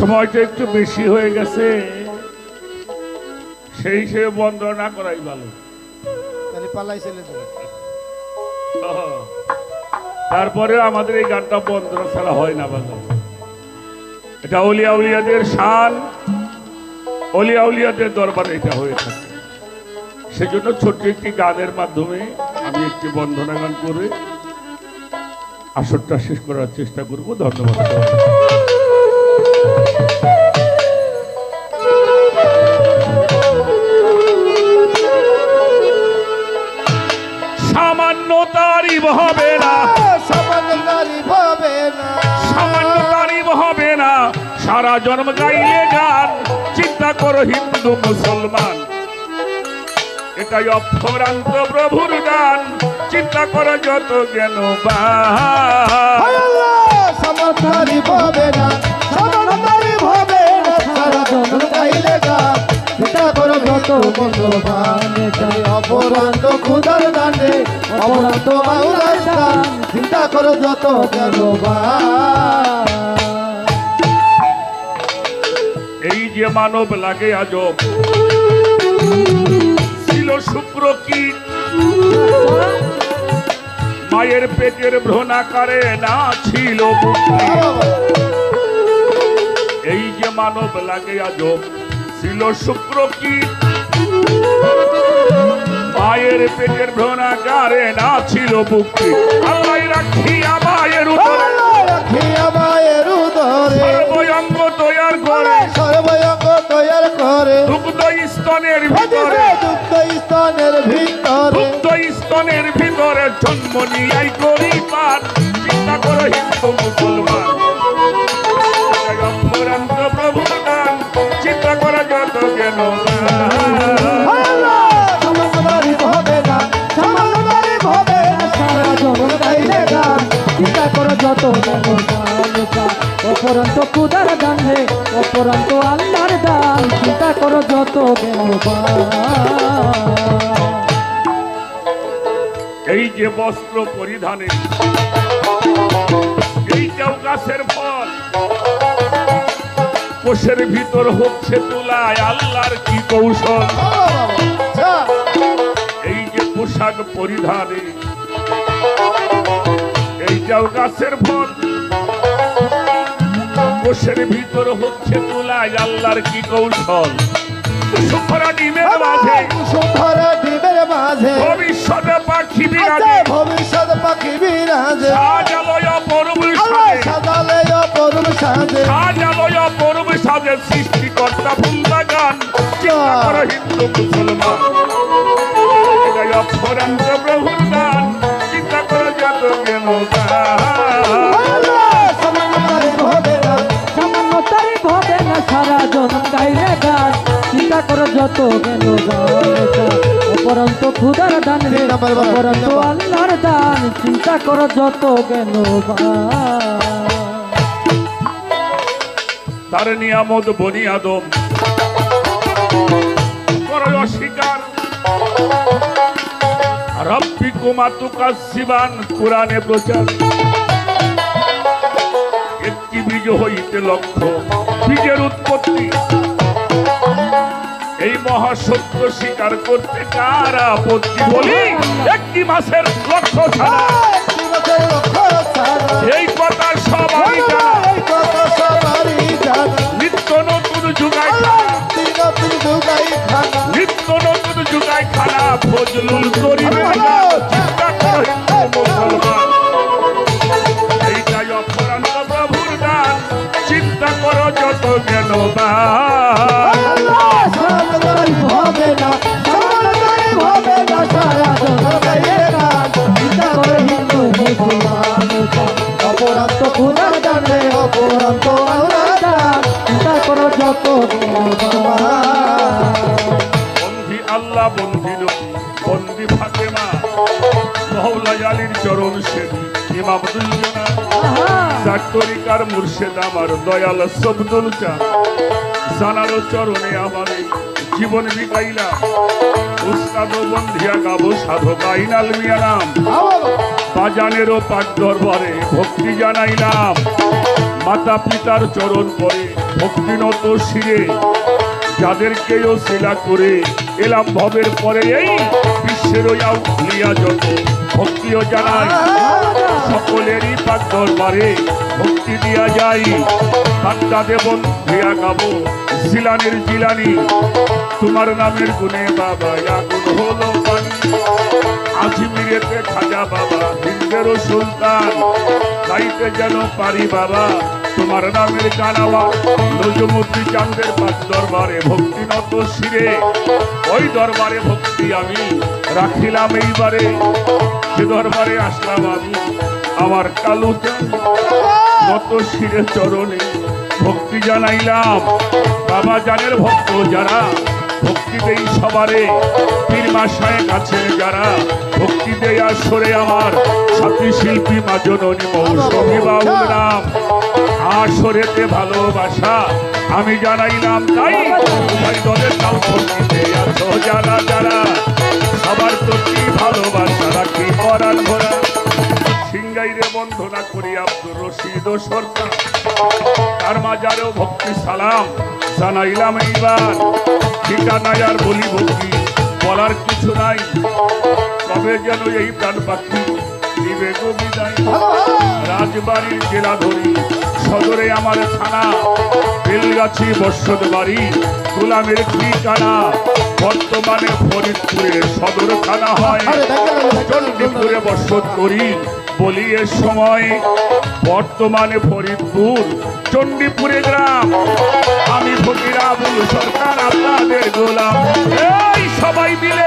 সময়টা একটু বেশি হয়ে গেছে। সেই সে বন্ধ না করাই ভালো। তাহলে পালাই চলে তারপরে আমাদের এই গানটা বন্ধ ছাড়া হয় না বাজার এটা অলিয়া উলিয়াদের শান। অলিয়া উলিয়াদের দরবারে এটা হয়ে থাকে। সেজন্য ছোট্ট একটি গানের মাধ্যমে আমি একটি বন্ধনা গান করে আসরটা শেষ করার চেষ্টা করব। ধন্যবাদ। সামান্য হবে সামান্য হবে সারা জন্ম গাইলে গান, চিন্তা করো হিন্দু মুসলমান। এটাই অপরান্ত প্রভুর গান, চিন্তা করো যত জ্ঞান সমান নারী ভাবে না সমান না। চিন্তা করো যত ভগবান অপরান্ত খুদার দানে অপরান্ত মাউলার দান চিন্তা করো যত জ্ঞানবান এই যে মানব লাগে আজব। ছিল শুক্র কি? মায়ের পেটের ভ্রণাকারে না ছিল এই যে মানব লাগে আজব ছিল শুক্র কি? মায়ের পেটের ভ্রণাকারে না ছিল মুক্তি আল্লাহ রাখিয়া মায়ের উদরে। রাখিয়া মায়ের উদরে। তৈয়ার করে। সর্বঙ্গ তৈয়ার করে। দুগ্ধ স্তনের ভিতরে। দুঃখ স্থানের ভিতরে। দুগ্ধ স্তনের ভিতরে জন্ম নিয়াই করি পান চিন্তা করো হিন্দু মুসলমান। অপরন্ত কুদার দান হে, অপরন্ত আল্লাহর দান। চিন্তা করো যত এই যে বস্ত্র পরিধানে এইটাও গাছের ফল। কোষের ভিতর হচ্ছে তুলায় আল্লাহর কি কৌশল? এই যে পোশাক পরিধানে এইটাও গাছের ফল। কোষের ভিতর হচ্ছে তুলায় আল্লাহর কি কৌশল? সুখরা ডিমের মাঝে। সুন্দর ডিমের মাঝে। ভবিষ্যতে পাখি আছে বিরাজে। ভবিষ্যৎ পাখি বিরাজে। সাজালয় পরব আল্লাহ সাজে সাজালে অপরূপ সাজে। সাজালয় পরব সাজে। সৃষ্টিকর্তা চিন্তা করো হিন্দু মুসলমান। সারা জন গাইলে গান। চিন্তা করো যত গেল অপরন্ত খুদার দান রে অপরন্ত। আল্লাহর দান। চিন্তা করো যত গেল তার নিয়ামত বনি আদম। অস্বীকার রব্বি কুমাতুকা শিবান কোরআনে প্রচার। একটি বীজ হইতে লক্ষ্য। বীজের উৎপত্তি। এই মহাসত্য স্বীকার করতে কার আপত্তি বলি? একটি মাসের লক্ষ্য ছাড়া। এই কথা সবাই নিত্য নতুন খানা। নিত্য নতুন যুগায় খানা। ফজলুল করিমের গান চিন্তা করো মুসলমান জ্ঞানবান মহৌলা আলীর চরণ সেবী ইমাম দুলজনা চার তরিকার মুর্শেদ আমার দয়াল সবদুল চা জানালো চরণে আমার জীবন বিকাইলাম উস্তাদ বন্ধিয়া গাবো সাধক আইনাল মিয়া নাম। বাজানেরও পাক দরবারে ভক্তি জানাইলাম। মাতা পিতার চরণ পরে ভক্তি ভক্তিনত শিরে। যাদেরকেও শিলা করে এলাম ভবের পরে এই বিশ্বের আউলিয়া যত ভক্তিও জানাই। সকলেরই পাক দরবারে ভক্তি দিয়া যাই। পাত্তা দেবন দিয়া গাবো জিলানির জিলানি। তোমার নামের গুনে বাবা আগুন হলো পানি। আজমিরেতে খাজা বাবা, হিন্দেরও সুলতান। গাইতে যেন পারি বাবা তোমার নামের জানাওয়া নজমুদ্দি চাঁদের পাঁচ দরবারে ভক্তি নত শিরে। ওই দরবারে ভক্তি আমি রাখিলাম এইবারে। সে দরবারে আসলাম আমি আমার কালু নত শিরে চরণে ভক্তি জানাইলাম। বাবা জানের ভক্ত যারা ভক্তি দেই সবারে। পীর মাসায় কাছে যারা। ভক্তি দেই আসরে আমার সাথী শিল্পী মা জননী মৌসুমী বাউল নাম। আসরেতে ভালোবাসা, আমি জানাইলাম তাই। ভাই দলের নাম ভক্তিতে আছো যারা যারা। সবার প্রতি ভালোবাসা রাখি করার ভরা সিংগাইরে বন্ধনা করি আব্দুর রশিদ সরকার তার মাজারেও ভক্তি সালাম। জানাইলাম এইবার। ঠিকানায় আর বলি ভক্তি বলার কিছু নাই। তবে যেন এই প্রাণ পাখি দিবে বিদায়। রাজবাড়ির জেলা ধরি সদরে আমার থানা। বেলগাছি বর্ষদ বাড়ি গোলামের ঠিকানা। বর্তমানে ফরিদপুরে সদর থানা হয়। চণ্ডীপুরে বসত করি বলি এ সময়। বর্তমানে ফরিদপুর চণ্ডীপুরে গ্রাম। আমি ফকির আবুল সরকার আপনাদের গোলাম। এই সবাই মিলে